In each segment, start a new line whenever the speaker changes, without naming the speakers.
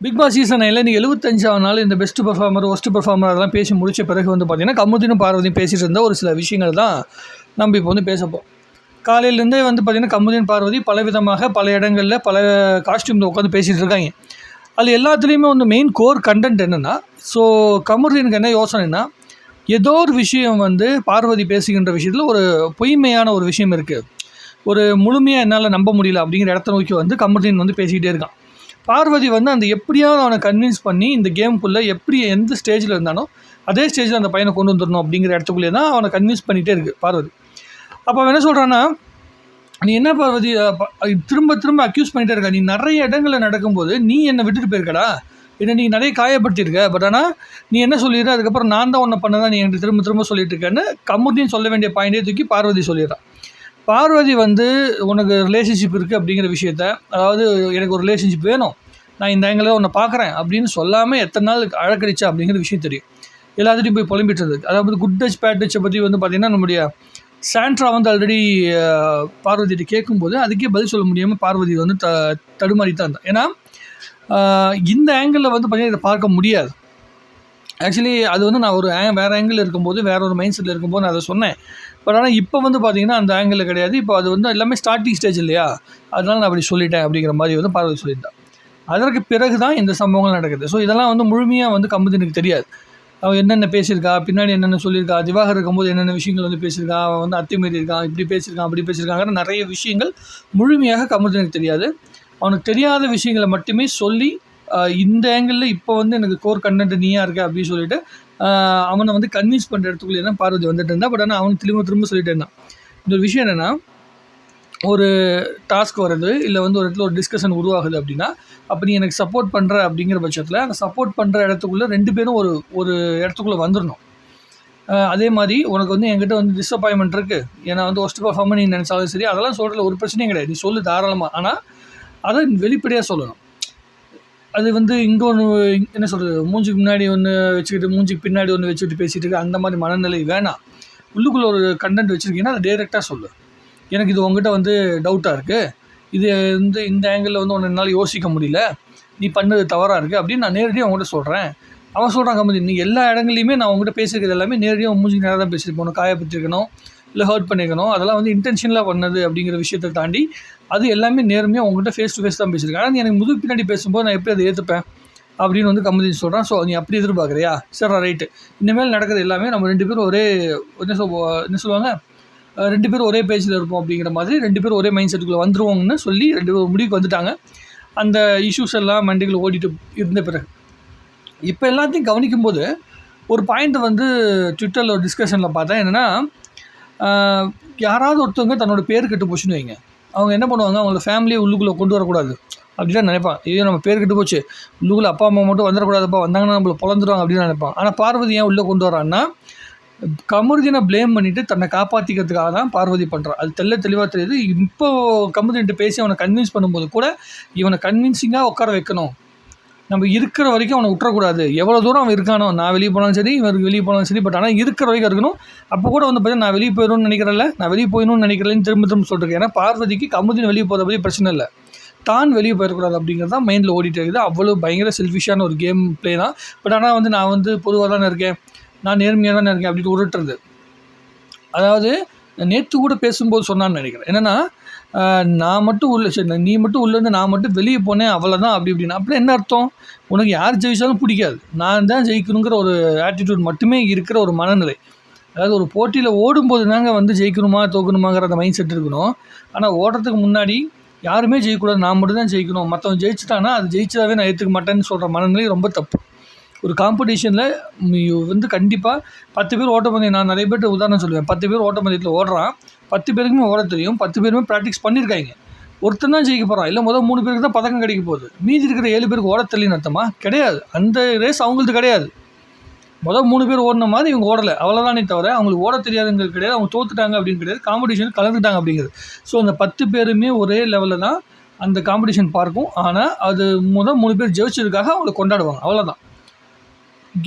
Big Boss season நைனில் நீங்கள் எழுபத்தஞ்சாவது நாள் இந்த பெஸ்ட் பர்ஃபார்மர் ஒஸ்ட் பர்ஃபார்மர் அதெல்லாம் பேசி முடிச்ச பிறகு வந்து பார்த்தீங்கன்னா கமுதினும் பார்வதியும் பேசிகிட்டு இருந்த ஒரு சில விஷயங்கள் தான் நம்ம இப்போ வந்து பேசப்போம் காலையிலேருந்தே வந்து பார்த்திங்கன்னா கமுதின் பார்வதி பல விதமாக பல இடங்களில் பல காஸ்டியூமில் உட்காந்து பேசிகிட்டு இருக்காங்க. அது எல்லாத்துலேயுமே வந்து மெயின் கோர் கண்டென்ட் என்னென்னா ஸோ கமுதினுக்கு என்ன யோசனைனா ஏதோ ஒரு விஷயம் வந்து பார்வதி பேசுகின்ற விஷயத்தில் ஒரு பொய்மையான ஒரு விஷயம் இருக்குது ஒரு முழுமையாக என்னால் நம்ப முடியல அப்படிங்கிற இடத்த நோக்கி வந்து கமருதீன் வந்து பேசிக்கிட்டே இருக்கான். பார்வதி வந்து அந்த எப்படியாவது அவனை கன்வின்ஸ் பண்ணி இந்த கேம்க்குள்ளே எப்படி எந்த ஸ்டேஜில் இருந்தானோ அதே ஸ்டேஜில் அந்த பையனை கொண்டு வந்துடணும் அப்படிங்கிற இடத்துக்குள்ளே தான் அவனை கன்வின்ஸ் பண்ணிகிட்டே இருக்குது பார்வதி. அப்போ அவன் என்ன சொல்கிறான்னா நீ என்ன பார்வதி திரும்ப திரும்ப அக்யூஸ் பண்ணிகிட்டே இருக்க. நீ நிறைய இடங்களில் நடக்கும்போது நீ என்னை விட்டுட்டு போயிருக்கடா. என்னை நீ நிறைய காயப்படுத்தியிருக்க. பட் ஆனால் நீ என்ன சொல்லிடுற? அதுக்கப்புறம் நான் தான் உன்னை பண்ணதான் நீ என்கிட்ட திரும்ப திரும்ப சொல்லிட்டு இருக்கேன்னு கமுதின்னு சொல்ல வேண்டிய பாயிண்டே தூக்கி பார்வதி சொல்லிடுறான் பார்வதி வந்து உனக்கு ரிலேஷன்ஷிப் இருக்குது அப்படிங்கிற விஷயத்த அதாவது எனக்கு ஒரு ரிலேஷன்ஷிப் வேணும் நான் இந்த ஆங்கிளில் உன்னை பார்க்குறேன் அப்படின்னு சொல்லாமல் எத்தனை நாள் அழக்கடிச்சா அப்படிங்கிற விஷயம் தெரியும். எல்லாத்துட்டையும் போய் புலம்பிட்டு இருந்தது அதாவது குட் டச் பேட் டச்சை பற்றி வந்து பார்த்திங்கன்னா நம்முடைய சாண்ட்ரா வந்து ஆல்ரெடி பார்வதியிட்ட கேட்கும்போது அதுக்கே பதில் சொல்ல முடியாமல் பார்வதி வந்து த தடுமாறி தான் இருந்தான் ஏன்னா இந்த ஆங்கிளில் வந்து பார்த்திங்கன்னா இதை பார்க்க முடியாது. ஆக்சுவலி அது வந்து நான் ஒரு வேறு ஆங்கிள் இருக்கும்போது வேற ஒரு மைண்ட் செட்டில் இருக்கும்போது நான் அதை சொன்னேன். பட் ஆனால் இப்போ வந்து பார்த்தீங்கன்னா அந்த ஆங்கிளில் கிடையாது. இப்போ அது வந்து எல்லாமே ஸ்டார்டிங் ஸ்டேஜ் இல்லையா? அதனால நான் அப்படி சொல்லிட்டேன் அப்படிங்கிற மாதிரி வந்து பார்வை சொல்லியிருந்தான் அதற்கு பிறகு தான் இந்த சம்பவங்கள் நடக்குது. ஸோ இதெல்லாம் வந்து முழுமையாக வந்து கம்பெனிக்கு தெரியாது. அவன் என்னென்ன பேசியிருக்கா? பின்னாடி என்னென்ன சொல்லியிருக்கா? திவாகர் இருக்கும்போது என்னென்ன விஷயங்கள் வந்து பேசியிருக்கா? அவன் வந்து அத்துமீறி இருக்கான் இப்படி பேசியிருக்கான் அப்படி பேசியிருக்காங்கிற நிறைய விஷயங்கள் முழுமையாக கமர்தனுக்கு தெரியாது. அவனுக்கு தெரியாத விஷயங்களை மட்டுமே சொல்லி இந்த ஆங்கிளில் இப்போ வந்து எனக்கு கோர் கண்டென்ட் நீயா இருக்க அப்படின்னு சொல்லிட்டு அவனை வந்து கன்வின்ஸ் பண்ணுற இடத்துக்குள்ளே தான் பார்வதி வந்துட்டு இருந்தா. பட் ஆனால் அவன் திரும்ப திரும்ப சொல்லிட்டு இருந்தான். இந்த ஒரு விஷயம் என்னென்னா ஒரு டாஸ்க் வருது இல்லை வந்து ஒரு இடத்துல ஒரு டிஸ்கஷன் உருவாகுது அப்படின்னா அப்போ நீ எனக்கு சப்போர்ட் பண்ணுற அப்படிங்கிற பட்சத்தில் அந்த சப்போர்ட் பண்ணுற இடத்துக்குள்ளே ரெண்டு பேரும் ஒரு ஒரு இடத்துக்குள்ளே வந்துடணும் அதே மாதிரி உனக்கு வந்து என்கிட்ட வந்து டிஸப்பாயின்மெண்ட் இருக்குது ஏன்னா வந்து ஒஸ்ட் பர்ஃபார்மன் நீ நினச்சாலும் சரி அதெல்லாம் சொல்கிறதுல ஒரு பிரச்சனையும் கிடையாது. நீ சொல்லு தாராளமாக ஆனால் அதை வெளிப்படையாக சொல்லணும். அது வந்து இங்கே ஒன்று என்ன சொல்கிறது மூஞ்சிக்கு முன்னாடி ஒன்று வச்சுக்கிட்டு மூஞ்சிக்கு பின்னாடி ஒன்று வச்சுக்கிட்டு பேசிகிட்டு இருக்க அந்த மாதிரி மனநிலை வேணாம். உள்ளுக்குள்ளே ஒரு கண்டென்ட் வச்சுருக்கீங்கன்னா அதை டேரெக்டாக சொல்லு. எனக்கு இது உங்ககிட்ட வந்து டவுட்டாக இருக்குது இது வந்து இந்த ஆங்கிளில் வந்து ஒன்று என்னால் யோசிக்க முடியல. நீ பண்ணது தவறாக இருக்குது அப்படின்னு நான் நேரடியாக உங்கள்கிட்ட சொல்கிறேன் அவன் சொல்கிறான் கம்பெனி நீ எல்லா இடங்களையுமே நான் உங்கள்கிட்ட பேசியிருக்கிறது எல்லாமே நேரடியாக மூஞ்சி நேரம் நேராக தான் பேசியிருப்போம் உனக்கு காயப்பட்டிருக்கணும் இல்லை ஹர்ட் பண்ணியிருக்கணும் அதெல்லாம் வந்து இன்டென்ஷனில் பண்ணது அப்படிங்கிற விஷயத்தை தாண்டி அது எல்லாமே நேர்மையாக உங்கள்கிட்ட ஃபேஸ் டு ஃபேஸ் தான் பேசியிருக்கேன். ஆனால் எனக்கு முதுகு பின்னாடி பேசும்போது நான் எப்படி அதை ஏற்றுப்பேன் அப்படின்னு வந்து கம்பெனி சொல்கிறான் ஸோ நீ அப்படி எதிர்பார்க்குறியா? சரி ரைட்டு இனிமேல் நடக்கிறது எல்லாமே நம்ம ரெண்டு பேரும் ஒரே என்ன சொல் என்ன சொல்லுவாங்க? ரெண்டு பேரும் ஒரே பேஜில் இருப்போம் அப்படிங்கிற மாதிரி ரெண்டு பேரும் ஒரே மைண்ட் செட்டுக்குள்ளே வந்துருவோங்கன்னு சொல்லி ரெண்டு பேரும் முடிவுக்கு வந்துட்டாங்க. அந்த இஷ்யூஸ் எல்லாம் மண்டிகள் ஓடிட்டு இருந்த பிறகு. இப்போ எல்லாத்தையும் கவனிக்கும்போது ஒரு பாயிண்ட் வந்து ட்விட்டரில் ஒரு டிஸ்கஷனில் பார்த்தேன். என்னென்னா யாராவது ஒருத்தவங்க தன்னோட பேர் கெட்டு போச்சுன்னு வைங்க. அவங்க என்ன பண்ணுவாங்க? அவங்களோட ஃபேமிலியை உள்ளுக்குள்ளே கொண்டு வரக்கூடாது. அப்படின்னு நினைப்பான். ஐயோ நம்ம பேர் கெட்டு போச்சு. உள்ளுக்குள்ளே அப்பா அம்மா மட்டும் வந்துடக்கூடாதுப்பா. வந்தாங்கன்னா நம்மளை பொழந்துருவாங்க அப்படின்னு நினைப்பான். ஆனால் பார்வதி ஏன் உள்ளே கொண்டு வரான்னா கமருதினை ப்ளேம் பண்ணிவிட்டு தன்னை காப்பாற்றிக்கிறதுக்காக தான் பார்வதி பண்ணுறான் அது தெல்ல தெளிவாக தெரியுது. இப்போ கமருதின்ட்டு பேசி அவனை கன்வின்ஸ் பண்ணும்போது கூட இவனை கன்வின்சிங்காக உட்கார வைக்கணும். நம்ம இருக்கிற வரைக்கும் அவனை விட்டுறக்கூடாது. எவ்வளோ தூரம் அவன் இருக்கானோ நான் வெளியே போனாலும் சரி இவருக்கு வெளியே போனாலும் சரி பட் ஆனால் இருக்கிற வரைக்கும் இருக்கணும். அப்போ கூட வந்து பார்த்தீங்கன்னா நான் வெளியே போயிடணும்னு நினைக்கிறல நான் வெளியே போயிடணும்னு நினைக்கிறேன்னு திரும்ப திரும்ப சொல்லிட்டு ஏன்னா பார்வதிக்கு கமுதின் வெளியே போகிறத பற்றி பிரச்சனை இல்லை. தான் வெளியே போயிடக்கூடாது அப்படிங்கிறது தான் மைண்டில் ஓடிட்டு இருக்குது. அவ்வளோ பயங்கர செல்ஃபிஷான ஒரு கேம் ப்ளே தான். பட் ஆனால் வந்து நான் வந்து பொதுவாக தானே இருக்கேன். நான் நேர்மையாக தானே இருக்கேன் அப்படின்னு உருட்டுறது. அதாவது நேற்று கூட பேசும்போது சொன்னான்னு நினைக்கிறேன். என்னென்னா நான் மட்டும் உள்ள சரி நீ மட்டும் உள்ளேருந்து நான் மட்டும் வெளியே போனேன் அவ்வளோதான் அப்படி இப்படின்னு. அப்படி என்ன அர்த்தம்? உனக்கு யார் ஜெயிச்சாலும் பிடிக்காது. நான் தான் ஜெயிக்கணுங்கிற ஒரு ஆட்டிடியூட் மட்டுமே இருக்கிற ஒரு மனநிலை. அதாவது ஒரு போட்டியில் ஓடும்போது தாங்க வந்து ஜெயிக்கணுமா தோக்கணுமாங்கிற அந்த மைண்ட் செட் இருக்கணும். ஆனால் ஓடுறதுக்கு முன்னாடி யாருமே ஜெயிக்கக்கூடாது நான் மட்டும் தான் ஜெயிக்கணும். மற்றவன் ஜெயிச்சிட்டானா அது ஜெயிச்சதாவே நான் ஏற்றுக்க மாட்டேன்னு சொல்கிற மனநிலை ரொம்ப தப்பு. ஒரு காம்படிஷனில் வந்து கண்டிப்பாக பத்து பேர் ஓட்டப்பந்தயம் நான் நிறைய பேர் உதாரணம் சொல்லுவேன். பத்து பேர் ஓட்டப்பந்தயத்தில் ஓடுறான். பத்து பேருக்குமே ஓட தெரியும். பத்து பேருமே ப்ராக்டிஸ் பண்ணியிருக்காங்க ஒருத்தன் தான் ஜெயிக்க போகிறான் இல்லை முதல் மூணு பேருக்கு தான் பதக்கம் கிடைக்க போகுது. மீதி இருக்கிற ஏழு பேருக்கு ஓட தெரியலன்னு அர்த்தமா? கிடையாது. அந்த ரேஸ் அவங்களுக்கு கிடையாது. முதல் மூணு பேர் ஓடின மாதிரி இவங்க ஓடலை. அவ்வளோதானே தவிர அவங்களுக்கு ஓட தெரியாதுங்கிறது கிடையாது. அவங்க தோத்துட்டாங்க அப்படின்னு கிடையாது. காம்படிஷன் கலந்துட்டாங்க அப்படிங்கிறது. ஸோ அந்த பத்து பேருமே ஒரே லெவலில் தான் அந்த காம்படிஷன் பார்க்கும். ஆனால் அது முதல் மூணு பேர் ஜெயிச்சதுக்காக அவங்களை கொண்டாடுவாங்க. அவ்வளோதான்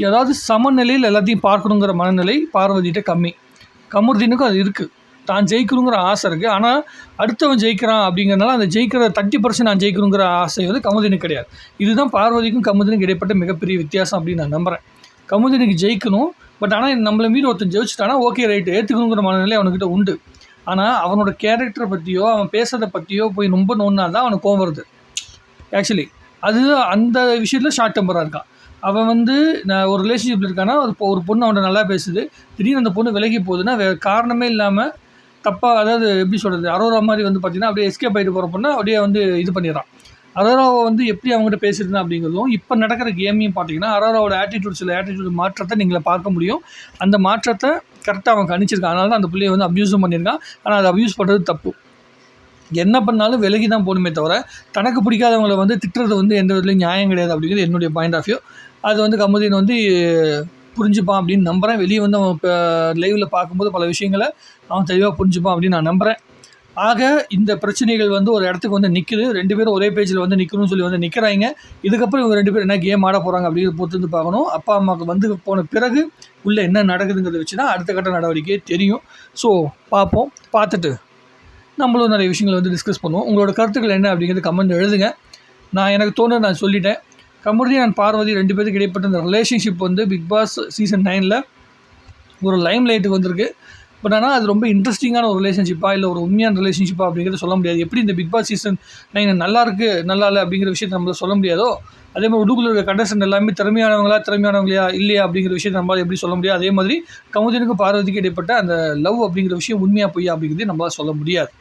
அதாவது சமநிலையில் எல்லாத்தையும் பார்க்கணுங்கிற மனநிலை பார்வதிகிட்ட கம்மி. கமருதீனுக்கும் அது இருக்குது தான் ஜெயிக்கணுங்கிற ஆசை இருக்குது ஆனால் அடுத்தவன் ஜெயிக்கிறான் அப்படிங்கிறனால அந்த ஜெயிக்கிற தேர்ட்டி பர்சன்ட் நான் ஜெயிக்கணுங்கிற ஆசை வந்து கமுதினுக்கு கிடையாது. இதுதான் பார்வதிக்கும் கமுதினுக்கும் இடைப்பட்ட மிகப்பெரிய வித்தியாசம் அப்படின்னு நான் நம்புகிறேன் கமுதினுக்கு ஜெயிக்கணும். பட் ஆனால் நம்மளை மீறி ஒருத்தன் ஜெயிச்சிட்டானா ஓகே ரைட்டு ஏற்றுக்கணுங்கிற மனநிலை அவனுக்கிட்ட உண்டு. ஆனால் அவனோட கேரக்டரை பற்றியோ அவன் பேசுகிறத பற்றியோ போய் ரொம்ப நோன்னா தான் அவனுக்கு கோவம் வருது. ஆக்சுவலி அது அந்த விஷயத்தில் ஷார்ட் டெம்பராக இருக்கான். அவன் வந்து நான் ஒரு ரிலேஷன்ஷிப்பில் இருக்கானா ஒரு ஒரு பொண்ணு அவன்கிட்ட நல்லா பேசுது. திடீர்னு அந்த பொண்ணு விலகி போகுதுன்னா வேறு காரணமே இல்லாமல் தப்பாக அதாவது எப்படி சொல்கிறது அரோரா மாதிரி வந்து பார்த்தீங்கன்னா அப்படியே எஸ்கேப் ஆகிட்டு போகிற பொண்ணை அப்படியே வந்து இது பண்ணிடுறான். அரோராவை வந்து எப்படி அவங்ககிட்ட பேசியிருந்தேன் அப்படிங்கிறதும் இப்போ நடக்கிற கேமையும் பார்த்தீங்கன்னா அரோராவோட ஆட்டிடியூட் சில ஆட்டிடியூட் மாற்றத்தை நீங்கள் பார்க்க முடியும். அந்த மாற்றத்தை கரெக்டாக அவன் கணிச்சிருக்கான். அதனால தான் அந்த பிள்ளையை வந்து அப்யூஸும் பண்ணியிருக்கான். ஆனால் அதை அப்யூஸ் பண்ணுறது தப்பு. என்ன பண்ணாலும் விலகி தான் போகணுமே தவிர தனக்கு பிடிக்காதவங்களை வந்து திட்டுறது வந்து எந்த விதத்துலையும் நியாயம் கிடையாது அப்படிங்கிறது என்னுடைய பாயிண்ட் ஆஃப் வியூ அது வந்து கமுதீன் வந்து புரிஞ்சுப்பான் அப்படின்னு நம்புகிறேன் வெளியே வந்து அவன் இப்போ லைவில் பார்க்கும்போது பல விஷயங்களை அவன் தெளிவாக புரிஞ்சுப்பான் அப்படின்னு நான் நம்புகிறேன் ஆக இந்த பிரச்சனைகள் வந்து ஒரு இடத்துக்கு வந்து நிற்குது ரெண்டு பேரும் ஒரே பேஜில் வந்து நிற்கணும்னு சொல்லி வந்து நிற்கிறாங்க இதுக்கப்புறம் இவங்க ரெண்டு பேரும் என்ன கேம் ஆட போகிறாங்க அப்படிங்கிறத பொறுத்து வந்து பார்க்கணும். அப்பா அம்மாவுக்கு வந்து போன பிறகு உள்ளே என்ன நடக்குதுங்கிறத வச்சு தான் அடுத்த கட்ட நடவடிக்கை தெரியும். ஸோ பார்ப்போம். பார்த்துட்டு நம்மளும் நிறைய விஷயங்களை வந்து டிஸ்கஸ் பண்ணுவோம். உங்களோட கருத்துக்கள் என்ன அப்படிங்கிறது கமெண்ட் எழுதுங்க. நான் எனக்கு தோணு நான் சொல்லிட்டேன். கமருதி அண்ட் பார்வதி ரெண்டு பேருக்கு இடைப்பட்ட இந்த ரிலேஷன்ஷிப் வந்து பிக் பாஸ் சீசன் நைனில் ஒரு லைம் லைட்டுக்கு வந்திருக்கு. பட் ஆனால் அது ரொம்ப இன்ட்ரெஸ்டிங்கான ஒரு ரிலேஷன்ஷிப்பா இல்லை ஒரு உண்மையான ரிலேஷன்ஷிப்பா அப்படிங்கிறத சொல்ல முடியாது. எப்படி இந்த பிக் பாஸ் சீசன் நைன் நல்லா இருக்குது நல்லா இல்லை அப்படிங்கிற விஷயத்தை நம்மளால சொல்ல முடியாதோ அதே மாதிரி உடுக்குள்ள இருக்க கண்டஸ்டன் எல்லாமே திறமையானவங்களா திறமையானவங்களா இல்லையா அப்படிங்கிற விஷயத்தை நம்மளால் எப்படி சொல்ல முடியாது? அதே மாதிரி கமுதினுக்கு பார்வதிக்கு இடைப்பட்ட அந்த லவ் அப்படிங்கிற விஷயம் உண்மையாக பொய்யா அப்படிங்கிறது நம்மளால் சொல்ல முடியாது.